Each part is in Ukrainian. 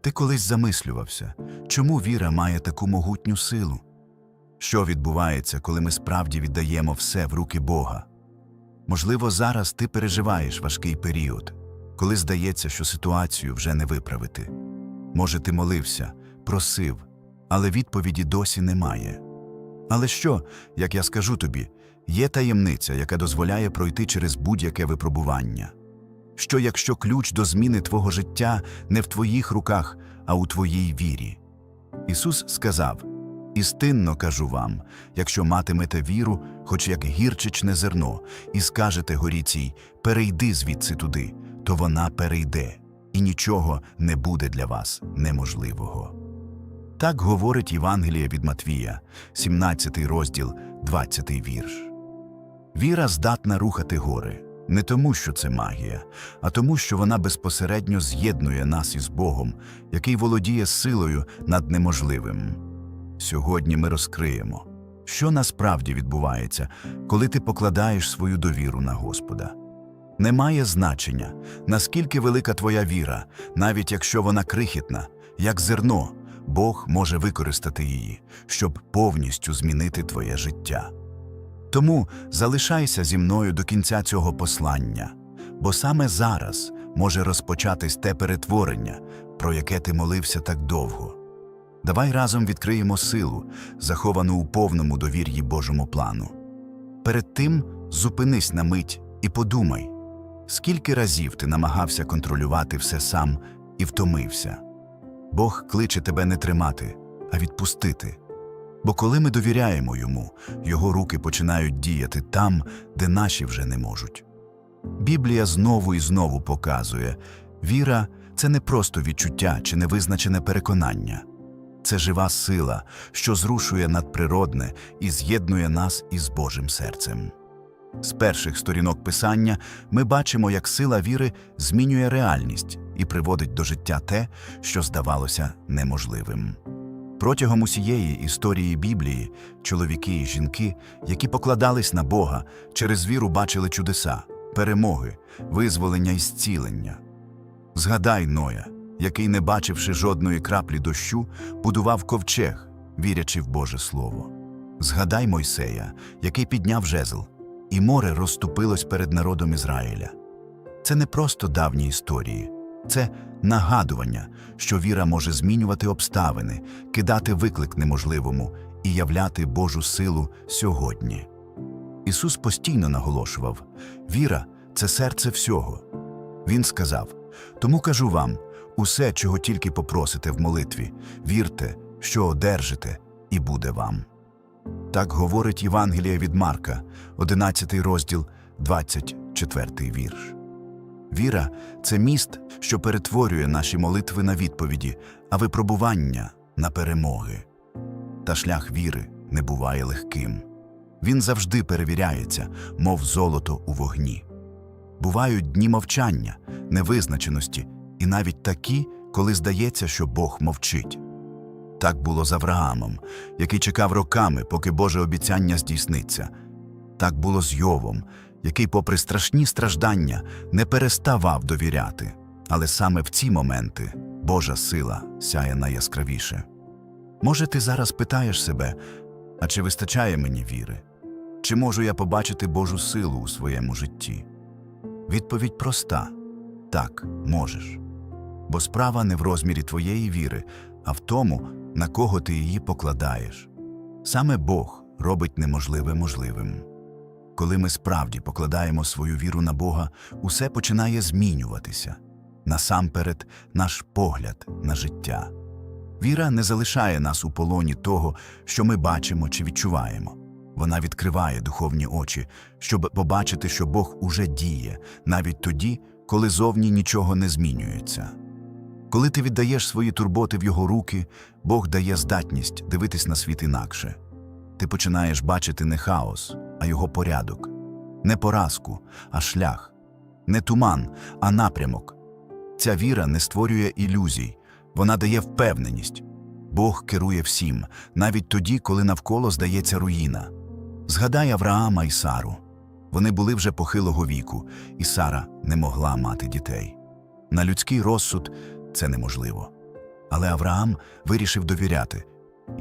Ти колись замислювався, чому віра має таку могутню силу? Що відбувається, коли ми справді віддаємо все в руки Бога? Можливо, зараз ти переживаєш важкий період, коли здається, що ситуацію вже не виправити. Може, ти молився, просив, але відповіді досі немає. Але що, як я скажу тобі, є таємниця, яка дозволяє пройти через будь-яке випробування. Що якщо ключ до зміни твого життя не в твоїх руках, а у твоїй вірі? Ісус сказав: Істинно кажу вам, якщо матимете віру, хоч як гірчичне зерно, і скажете горі цій, перейди звідси туди, то вона перейде, і нічого не буде для вас неможливого. Так говорить Євангеліє від Матвія, 17 розділ, 20 вірш. Віра здатна рухати гори не тому, що це магія, а тому, що вона безпосередньо з'єднує нас із Богом, який володіє силою над неможливим. Сьогодні ми розкриємо, що насправді відбувається, коли ти покладаєш свою довіру на Господа. Немає значення, наскільки велика твоя віра, навіть якщо вона крихітна, як зерно, Бог може використати її, щоб повністю змінити твоє життя. Тому залишайся зі мною до кінця цього послання, бо саме зараз може розпочатись те перетворення, про яке ти молився так довго. Давай разом відкриємо силу, заховану у повному довір'ї Божому плану. Перед тим зупинись на мить і подумай, скільки разів ти намагався контролювати все сам і втомився. Бог кличе тебе не тримати, а відпустити. Бо коли ми довіряємо йому, його руки починають діяти там, де наші вже не можуть. Біблія знову і знову показує віра це не просто відчуття чи невизначене переконання, це жива сила, що зрушує надприродне і з'єднує нас із Божим серцем. З перших сторінок писання ми бачимо, як сила віри змінює реальність і приводить до життя те, що здавалося неможливим. Протягом усієї історії Біблії чоловіки і жінки, які покладались на Бога, через віру бачили чудеса, перемоги, визволення і зцілення. Згадай Ноя, який, не бачивши жодної краплі дощу, будував ковчег, вірячи в Боже Слово. Згадай Мойсея, який підняв жезл, і море розступилось перед народом Ізраїля. Це не просто давні історії, це нагадування, що віра може змінювати обставини, кидати виклик неможливому і являти Божу силу сьогодні. Ісус постійно наголошував віра це серце всього. Він сказав: Тому кажу вам усе, чого тільки попросите в молитві, вірте, що одержите, і буде вам. Так говорить Євангеліє від Марка, 11 розділ, 24 вірш. Віра це міст, що перетворює наші молитви на відповіді, а випробування на перемоги. Та шлях віри не буває легким. Він завжди перевіряється, мов золото у вогні. Бувають дні мовчання, невизначеності і навіть такі, коли здається, що Бог мовчить. Так було з Авраамом, який чекав роками, поки Боже обіцяння здійсниться. Так було з Йовом, який, попри страшні страждання, не переставав довіряти. Але саме в ці моменти Божа сила сяє найяскравіше. Може, ти зараз питаєш себе, а чи вистачає мені віри? Чи можу я побачити Божу силу у своєму житті? Відповідь проста так, можеш. Бо справа не в розмірі твоєї віри, а в тому, на кого ти її покладаєш. Саме Бог робить неможливе можливим. Коли ми справді покладаємо свою віру на Бога, усе починає змінюватися. Насамперед, наш погляд на життя. Віра не залишає нас у полоні того, що ми бачимо чи відчуваємо. Вона відкриває духовні очі, щоб побачити, що Бог уже діє, навіть тоді, коли зовні нічого не змінюється. Коли ти віддаєш свої турботи в його руки, Бог дає здатність дивитись на світ інакше. Ти починаєш бачити не хаос, а його порядок, не поразку, а шлях, не туман, а напрямок. Ця віра не створює ілюзій, вона дає впевненість. Бог керує всім, навіть тоді, коли навколо здається руїна. Згадай Авраама і Сару. Вони були вже похилого віку, і Сара не могла мати дітей. На людський розсуд це неможливо. Але Авраам вирішив довіряти,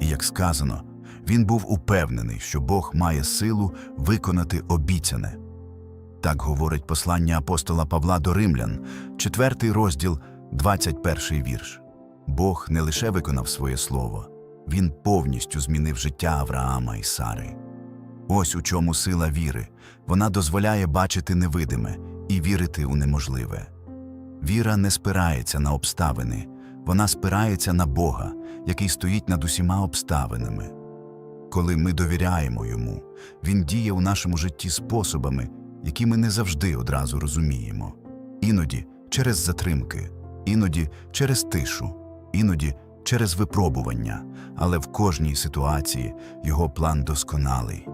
і, як сказано, він був упевнений, що Бог має силу виконати обіцяне. Так говорить послання апостола Павла до римлян, 4 розділ, 21 вірш. Бог не лише виконав своє слово, він повністю змінив життя Авраама і Сари. Ось у чому сила віри. Вона дозволяє бачити невидиме і вірити у неможливе. Віра не спирається на обставини, вона спирається на Бога, який стоїть над усіма обставинами. Коли ми довіряємо йому, він діє у нашому житті способами, які ми не завжди одразу розуміємо. Іноді через затримки, іноді через тишу, іноді через випробування, але в кожній ситуації його план досконалий.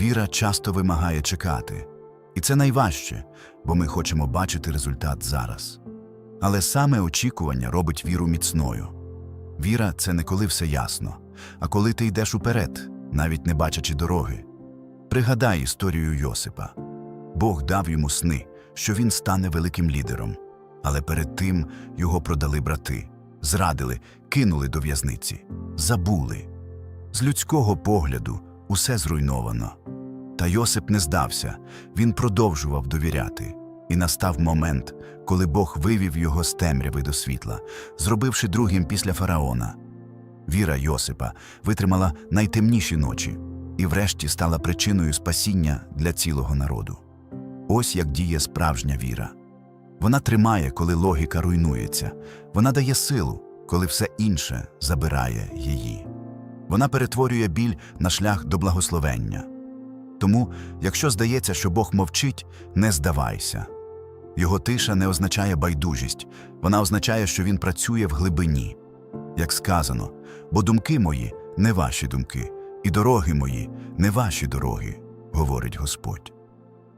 Віра часто вимагає чекати, і це найважче, бо ми хочемо бачити результат зараз. Але саме очікування робить віру міцною. Віра це не коли все ясно, а коли ти йдеш уперед, навіть не бачачи дороги. Пригадай історію Йосипа. Бог дав йому сни, що він стане великим лідером, але перед тим його продали брати, зрадили, кинули до в'язниці, забули. З людського погляду усе зруйновано. Та Йосип не здався, він продовжував довіряти. І настав момент, коли Бог вивів його з темряви до світла, зробивши другим після фараона. Віра Йосипа витримала найтемніші ночі і врешті стала причиною спасіння для цілого народу. Ось як діє справжня віра. Вона тримає, коли логіка руйнується, вона дає силу, коли все інше забирає її. Вона перетворює біль на шлях до благословення. Тому, якщо здається, що Бог мовчить, не здавайся. Його тиша не означає байдужість, вона означає, що він працює в глибині. Як сказано, бо думки мої не ваші думки, і дороги мої не ваші дороги, говорить Господь.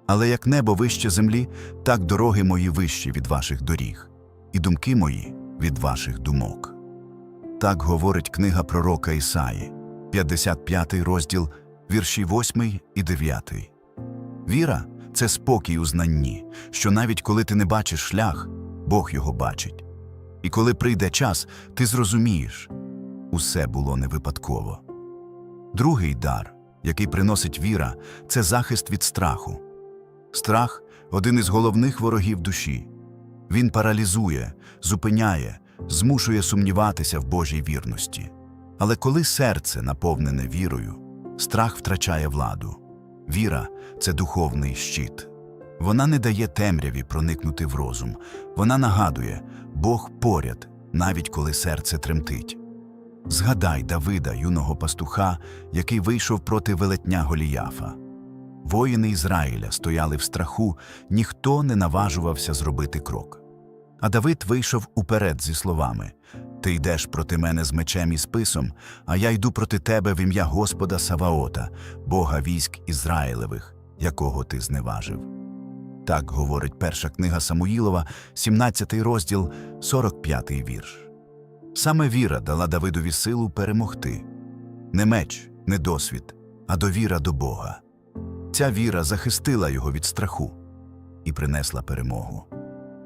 Але як небо вище землі, так дороги мої вищі від ваших доріг, і думки мої від ваших думок. Так говорить книга пророка Ісаї, 55 розділ, вірші 8 і 9. Віра це спокій у знанні, що навіть коли ти не бачиш шлях, Бог його бачить. І коли прийде час, ти зрозумієш усе було не випадково. Другий дар, який приносить віра, це захист від страху. Страх один із головних ворогів душі. Він паралізує, зупиняє, змушує сумніватися в Божій вірності. Але коли серце наповнене вірою, страх втрачає владу. Віра це духовний щит. Вона не дає темряві проникнути в розум. Вона нагадує Бог поряд, навіть коли серце тремтить. Згадай Давида, юного пастуха, який вийшов проти велетня Голіяфа. Воїни Ізраїля стояли в страху, ніхто не наважувався зробити крок. А Давид вийшов уперед зі словами Ти йдеш проти мене з мечем і списом, а я йду проти тебе в ім'я Господа Саваота, Бога військ Ізраїлевих, якого ти зневажив. Так говорить перша книга Самуїлова, 17 розділ, 45 вірш. Саме віра дала Давидові силу перемогти. Не меч, не досвід, а довіра до Бога. Ця віра захистила його від страху і принесла перемогу.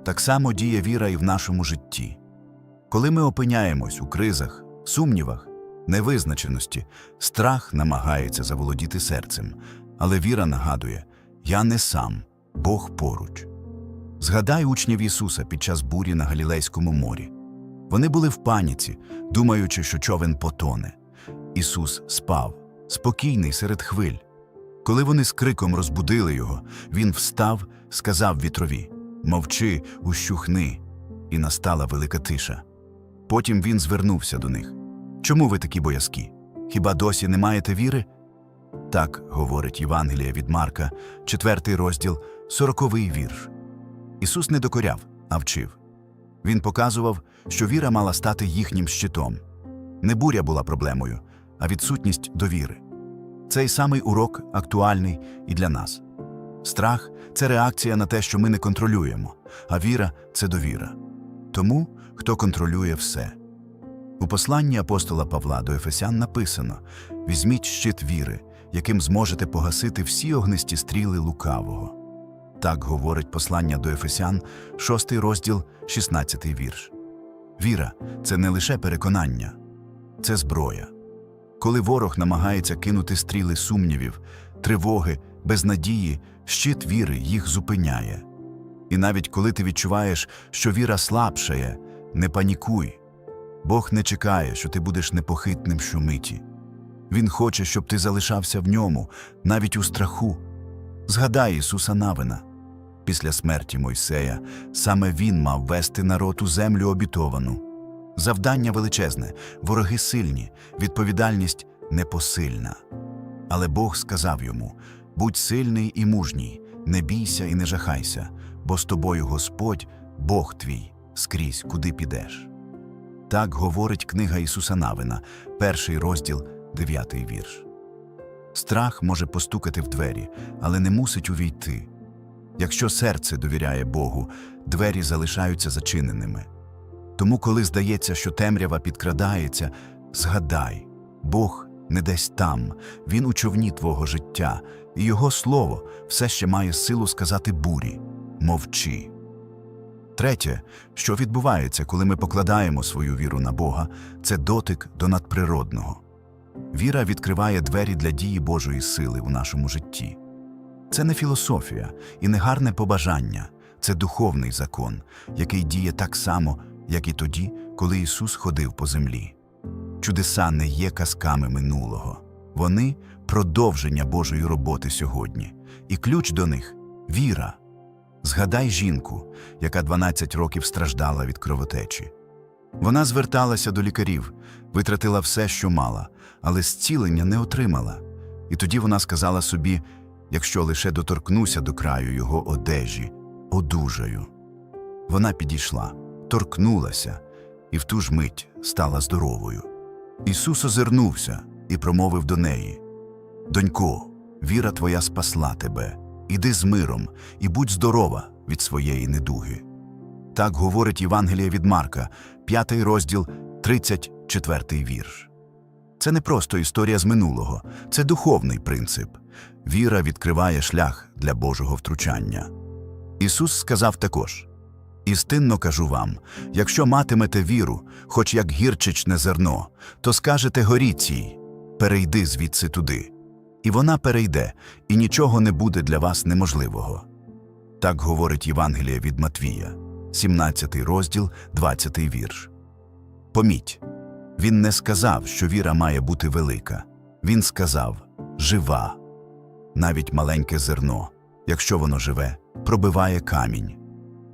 Так само діє віра і в нашому житті. Коли ми опиняємось у кризах, сумнівах, невизначеності, страх намагається заволодіти серцем, але віра нагадує: Я не сам, Бог поруч. Згадай учнів Ісуса під час бурі на Галілейському морі. Вони були в паніці, думаючи, що човен потоне. Ісус спав, спокійний серед хвиль. Коли вони з криком розбудили його, він встав, сказав вітрові Мовчи, ущухни, і настала велика тиша. Потім він звернувся до них. Чому ви такі боязкі? Хіба досі не маєте віри? Так говорить Євангелія від Марка, четвертий розділ, сороковий вірш. Ісус не докоряв, а вчив. Він показував, що віра мала стати їхнім щитом. Не буря була проблемою, а відсутність довіри. Цей самий урок актуальний і для нас. Страх це реакція на те, що ми не контролюємо, а віра це довіра. Тому, хто контролює все. У посланні апостола Павла до Ефесян написано: візьміть щит віри, яким зможете погасити всі огнисті стріли лукавого. Так говорить послання до Ефесян, 6 розділ, 16 вірш. Віра це не лише переконання, це зброя. Коли ворог намагається кинути стріли сумнівів, тривоги, безнадії, щит віри їх зупиняє. І навіть коли ти відчуваєш, що віра слабшає, не панікуй. Бог не чекає, що ти будеш непохитним щомиті. Він хоче, щоб ти залишався в ньому, навіть у страху. Згадай Ісуса Навина. Після смерті Мойсея саме він мав вести народ у землю обітовану. Завдання величезне, вороги сильні, відповідальність непосильна. Але Бог сказав йому: будь сильний і мужній, не бійся і не жахайся, бо з тобою Господь, Бог твій, скрізь, куди підеш. Так говорить книга Ісуса Навина, перший розділ, дев'ятий вірш. Страх може постукати в двері, але не мусить увійти. Якщо серце довіряє Богу, двері залишаються зачиненими. Тому, коли здається, що темрява підкрадається, згадай, Бог не десь там, Він у човні твого життя, і Його слово все ще має силу сказати бурі мовчи. Третє, що відбувається, коли ми покладаємо свою віру на Бога, це дотик до надприродного. Віра відкриває двері для дії Божої сили у нашому житті. Це не філософія і не гарне побажання, це духовний закон, який діє так само, як і тоді, коли Ісус ходив по землі. Чудеса не є казками минулого, вони продовження Божої роботи сьогодні, і ключ до них віра. Згадай жінку, яка 12 років страждала від кровотечі. Вона зверталася до лікарів, витратила все, що мала, але зцілення не отримала. І тоді вона сказала собі: якщо лише доторкнуся до краю його одежі, одужаю. Вона підійшла, торкнулася і в ту ж мить стала здоровою. Ісус озирнувся і промовив до неї: Донько, віра твоя спасла тебе. Іди з миром і будь здорова від своєї недуги. Так говорить Євангеліє від Марка, 5 розділ, 34 вірш. Це не просто історія з минулого, це духовний принцип. Віра відкриває шлях для Божого втручання. Ісус сказав також: Істинно кажу вам, якщо матимете віру, хоч як гірчичне зерно, то скажете горі цій, перейди звідси туди. І вона перейде, і нічого не буде для вас неможливого. Так говорить Євангеліє від Матвія, 17 розділ, 20 вірш. Поміть, він не сказав, що віра має бути велика. Він сказав жива. Навіть маленьке зерно, якщо воно живе, пробиває камінь.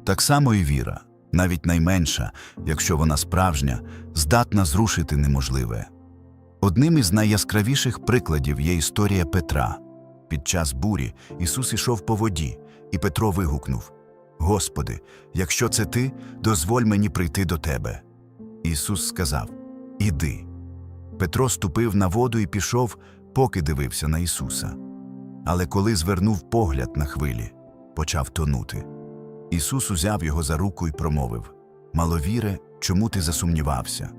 Так само і віра, навіть найменша, якщо вона справжня, здатна зрушити неможливе. Одним із найяскравіших прикладів є історія Петра. Під час бурі Ісус ішов по воді, і Петро вигукнув: Господи, якщо це ти, дозволь мені прийти до тебе. Ісус сказав: Іди. Петро ступив на воду і пішов, поки дивився на Ісуса. Але коли звернув погляд на хвилі, почав тонути. Ісус узяв його за руку і промовив: Маловіре, чому ти засумнівався?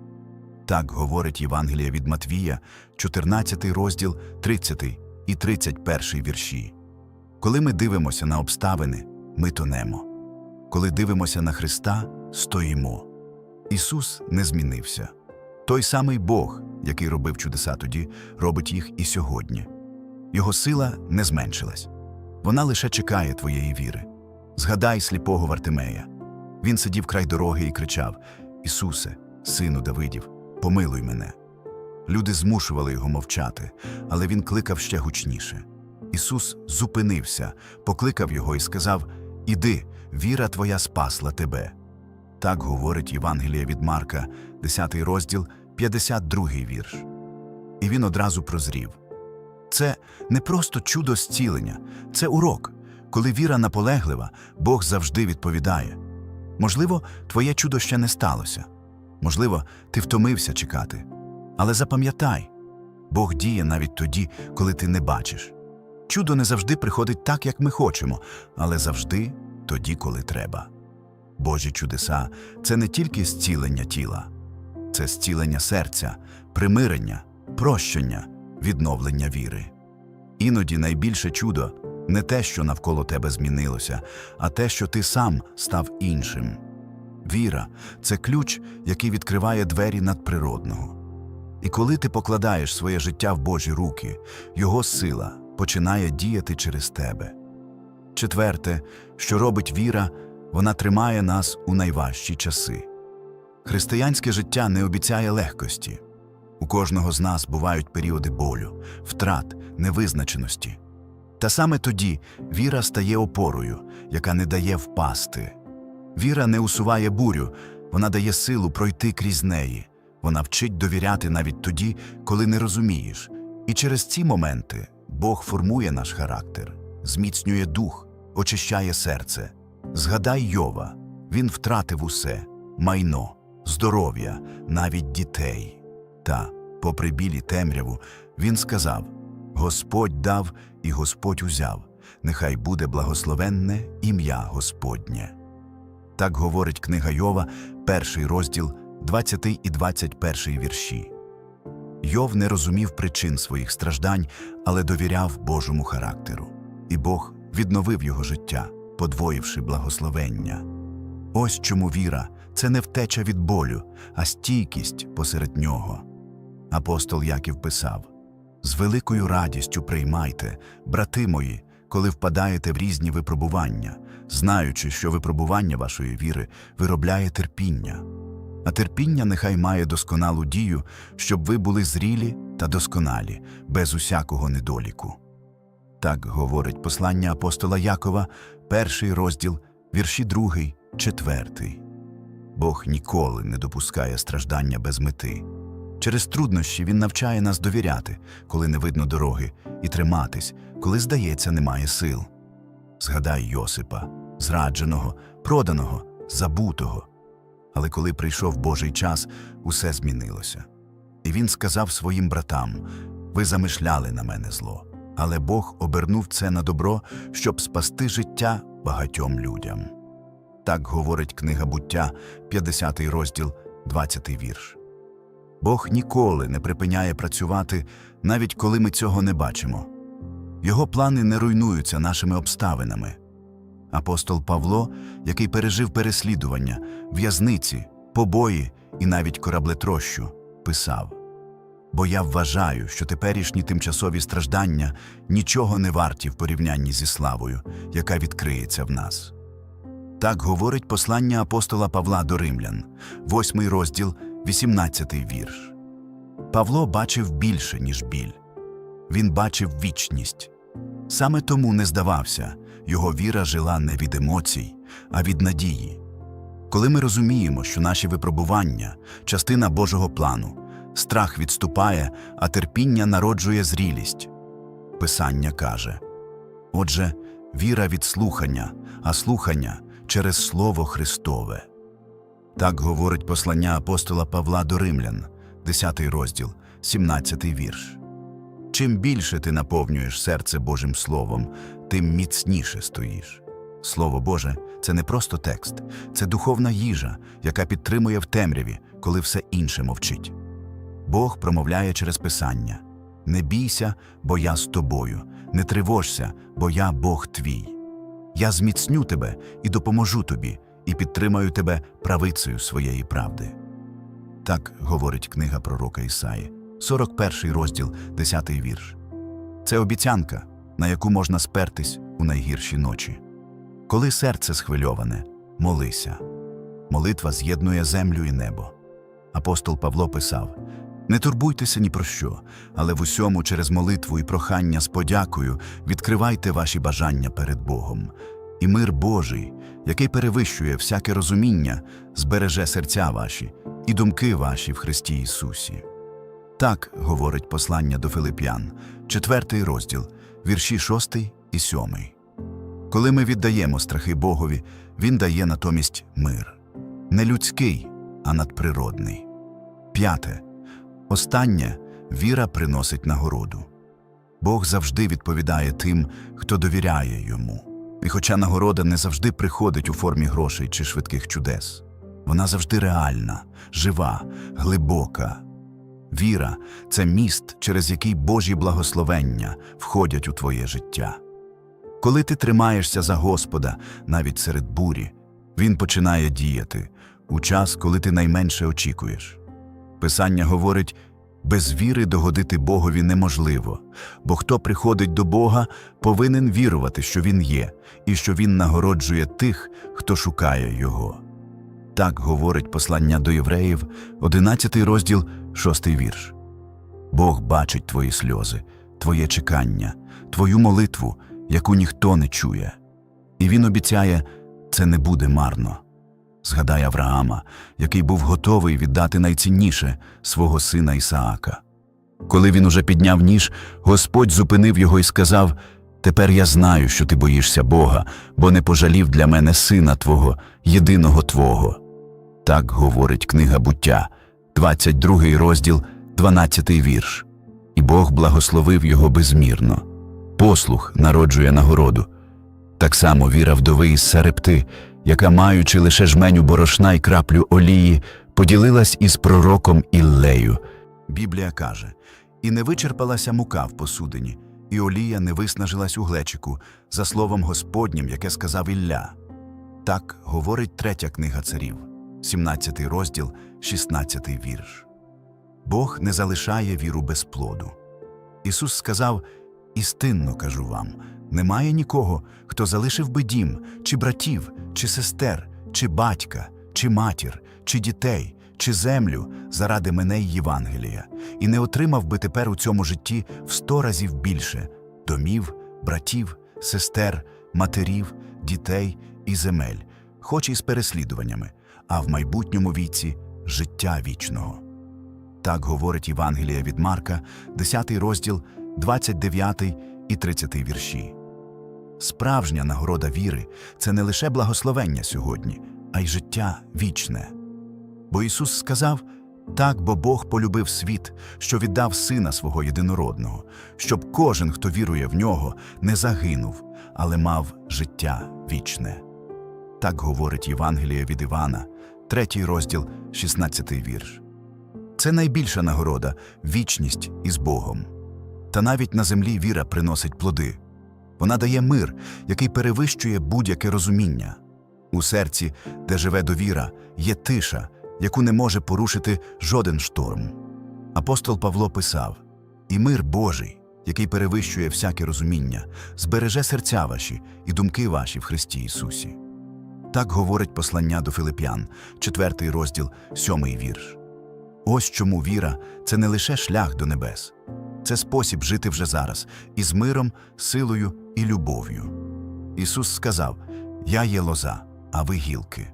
Так говорить Євангеліє від Матвія, 14 розділ, 30 і 31 вірші. Коли ми дивимося на обставини, ми тонемо. Коли дивимося на Христа, стоїмо. Ісус не змінився. Той самий Бог, який робив чудеса тоді, робить їх і сьогодні. Його сила не зменшилась. Вона лише чекає твоєї віри. Згадай сліпого Вартимея. Він сидів край дороги і кричав: Ісусе, сину Давидів, помилуй мене. Люди змушували його мовчати, але він кликав ще гучніше. Ісус зупинився, покликав його і сказав: Іди, віра твоя спасла тебе. Так говорить Євангеліє від Марка, 10 розділ, 52 вірш. І він одразу прозрів. Це не просто чудо зцілення, це урок. Коли віра наполеглива, Бог завжди відповідає. Можливо, твоє чудо ще не сталося. Можливо, ти втомився чекати. Але запам'ятай, Бог діє навіть тоді, коли ти не бачиш. Чудо не завжди приходить так, як ми хочемо, але завжди тоді, коли треба. Божі чудеса це не тільки зцілення тіла, це зцілення серця, примирення, прощення, відновлення віри. Іноді найбільше чудо не те, що навколо тебе змінилося, а те, що ти сам став іншим. Віра це ключ, який відкриває двері надприродного. І коли ти покладаєш своє життя в Божі руки, Його сила починає діяти через тебе. Четверте, що робить віра, вона тримає нас у найважчі часи. Християнське життя не обіцяє легкості. У кожного з нас бувають періоди болю, втрат, невизначеності. Та саме тоді віра стає опорою, яка не дає впасти. Віра не усуває бурю, вона дає силу пройти крізь неї. Вона вчить довіряти навіть тоді, коли не розумієш. І через ці моменти Бог формує наш характер, зміцнює дух, очищає серце. Згадай Йова, він втратив усе майно, здоров'я, навіть дітей. Та, попри білі темряву, він сказав: Господь дав і Господь узяв, нехай буде благословенне ім'я Господнє. Так говорить книга Йова, перший розділ, 20 і 21 вірші. Йов не розумів причин своїх страждань, але довіряв Божому характеру, і Бог відновив його життя, подвоївши благословення. Ось чому віра це не втеча від болю, а стійкість посеред нього. Апостол Яків писав: З великою радістю приймайте, брати мої, коли впадаєте в різні випробування, знаючи, що випробування вашої віри виробляє терпіння. А терпіння нехай має досконалу дію, щоб ви були зрілі та досконалі, без усякого недоліку. Так говорить послання апостола Якова, перший розділ, вірші другий, четвертий. Бог ніколи не допускає страждання без мети. Через труднощі Він навчає нас довіряти, коли не видно дороги, і триматись, коли, здається, немає сил. Згадай Йосипа, зрадженого, проданого, забутого. Але коли прийшов Божий час, усе змінилося. І він сказав своїм братам: Ви замишляли на мене зло, але Бог обернув це на добро, щоб спасти життя багатьом людям. Так говорить книга буття, 50 розділ, 20 вірш. Бог ніколи не припиняє працювати, навіть коли ми цього не бачимо. Його плани не руйнуються нашими обставинами. Апостол Павло, який пережив переслідування, в'язниці, побої і навіть кораблетрощу, писав: Бо я вважаю, що теперішні тимчасові страждання нічого не варті в порівнянні зі славою, яка відкриється в нас. Так говорить послання апостола Павла до римлян, 8 розділ, 18 вірш. Павло бачив більше, ніж біль. Він бачив вічність. Саме тому не здавався, його віра жила не від емоцій, а від надії. Коли ми розуміємо, що наші випробування частина Божого плану, страх відступає, а терпіння народжує зрілість. Писання каже Отже, віра від слухання, а слухання через Слово Христове. Так говорить послання апостола Павла до римлян, 10 розділ, 17 вірш. Чим більше ти наповнюєш серце Божим Словом, тим міцніше стоїш. Слово Боже це не просто текст, це духовна їжа, яка підтримує в темряві, коли все інше мовчить. Бог промовляє через Писання: Не бійся, бо я з тобою, не тривожся, бо я Бог твій. Я зміцню тебе і допоможу тобі, і підтримаю тебе правицею своєї правди. Так говорить книга пророка Ісаї, 41 розділ, 10 вірш. Це обіцянка, на яку можна спертись у найгірші ночі. Коли серце схвильоване, молися. Молитва з'єднує землю і небо. Апостол Павло писав: Не турбуйтеся ні про що, але в усьому через молитву і прохання з подякою відкривайте ваші бажання перед Богом. І мир Божий, який перевищує всяке розуміння, збереже серця ваші і думки ваші в Христі Ісусі. Так говорить послання до Филип'ян, четвертий розділ, вірші шостий і сьомий. Коли ми віддаємо страхи Богові, Він дає натомість мир. Не людський, а надприродний. П'яте. Останнє віра приносить нагороду. Бог завжди відповідає тим, хто довіряє йому. І хоча нагорода не завжди приходить у формі грошей чи швидких чудес, вона завжди реальна, жива, глибока. Віра це міст, через який Божі благословення входять у твоє життя. Коли ти тримаєшся за Господа навіть серед бурі, Він починає діяти, у час, коли ти найменше очікуєш. Писання говорить, без віри догодити Богові неможливо, бо хто приходить до Бога, повинен вірувати, що Він є, і що Він нагороджує тих, хто шукає Його. Так говорить послання до євреїв, 11 розділ, 6 вірш. Бог бачить твої сльози, твоє чекання, твою молитву, яку ніхто не чує. І він обіцяє, це не буде марно. Згадай Авраама, який був готовий віддати найцінніше свого сина Ісаака. Коли він уже підняв ніж, Господь зупинив його і сказав: Тепер я знаю, що ти боїшся Бога, бо не пожалів для мене сина Твого, єдиного Твого. Так говорить книга буття, 22 розділ, 12 вірш. І Бог благословив його безмірно. Послух народжує нагороду. Так само віра вдови із Сарепти, яка, маючи лише жменю борошна й краплю олії, поділилась із пророком Іллею. Біблія каже: І не вичерпалася мука в посудині, і олія не виснажилась у глечику, за словом Господнім, яке сказав Ілля. Так говорить третя книга царів, 17 розділ, 16 вірш. Бог не залишає віру без плоду. Ісус сказав: Істинно кажу вам, немає нікого, хто залишив би дім, чи братів, чи сестер, чи батька, чи матір, чи дітей, чи землю заради мене й Євангелія, і не отримав би тепер у цьому житті в сто разів більше домів, братів, сестер, матерів, дітей і земель, хоч і з переслідуваннями, а в майбутньому віці життя вічного. Так говорить Євангелія від Марка, 10 розділ, 29 і 30 вірші. Справжня нагорода віри це не лише благословення сьогодні, а й життя вічне. Бо Ісус сказав: так, бо Бог полюбив світ, що віддав Сина свого єдинородного, щоб кожен, хто вірує в нього, не загинув, але мав життя вічне. Так говорить Євангеліє від Івана, 3 розділ, 16 вірш. Це найбільша нагорода вічність із Богом. Та навіть на землі віра приносить плоди. Вона дає мир, який перевищує будь-яке розуміння. У серці, де живе довіра, є тиша, яку не може порушити жоден шторм. Апостол Павло писав: І мир Божий, який перевищує всяке розуміння, збереже серця ваші і думки ваші в Христі Ісусі. Так говорить послання до Филип'ян, 4 розділ, 7 вірш. Ось чому віра це не лише шлях до небес, це спосіб жити вже зараз із миром, силою і любов'ю. Ісус сказав: Я є лоза, а ви гілки.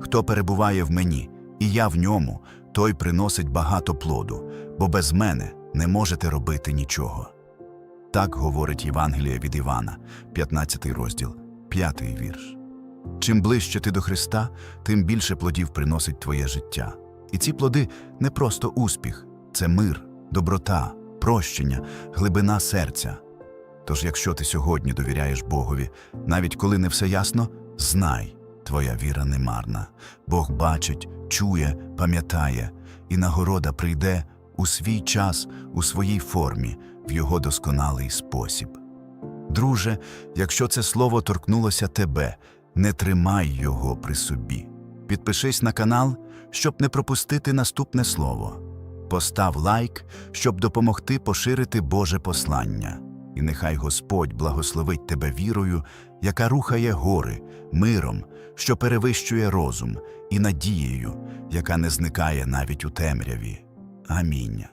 Хто перебуває в мені, і я в ньому, той приносить багато плоду, бо без мене не можете робити нічого. Так говорить Євангеліє від Івана, 15 розділ, 5 вірш. Чим ближче ти до Христа, тим більше плодів приносить твоє життя. І ці плоди не просто успіх, це мир, доброта, прощення, глибина серця. Тож, якщо ти сьогодні довіряєш Богові, навіть коли не все ясно, знай, твоя віра не марна. Бог бачить, чує, пам'ятає, і нагорода прийде у свій час, у своїй формі, в його досконалий спосіб. Друже, якщо це слово торкнулося тебе, не тримай його при собі. Підпишись на канал, щоб не пропустити наступне слово. Постав лайк, щоб допомогти поширити Боже послання. І нехай Господь благословить тебе вірою, яка рухає гори, миром, що перевищує розум, і надією, яка не зникає навіть у темряві. Амінь.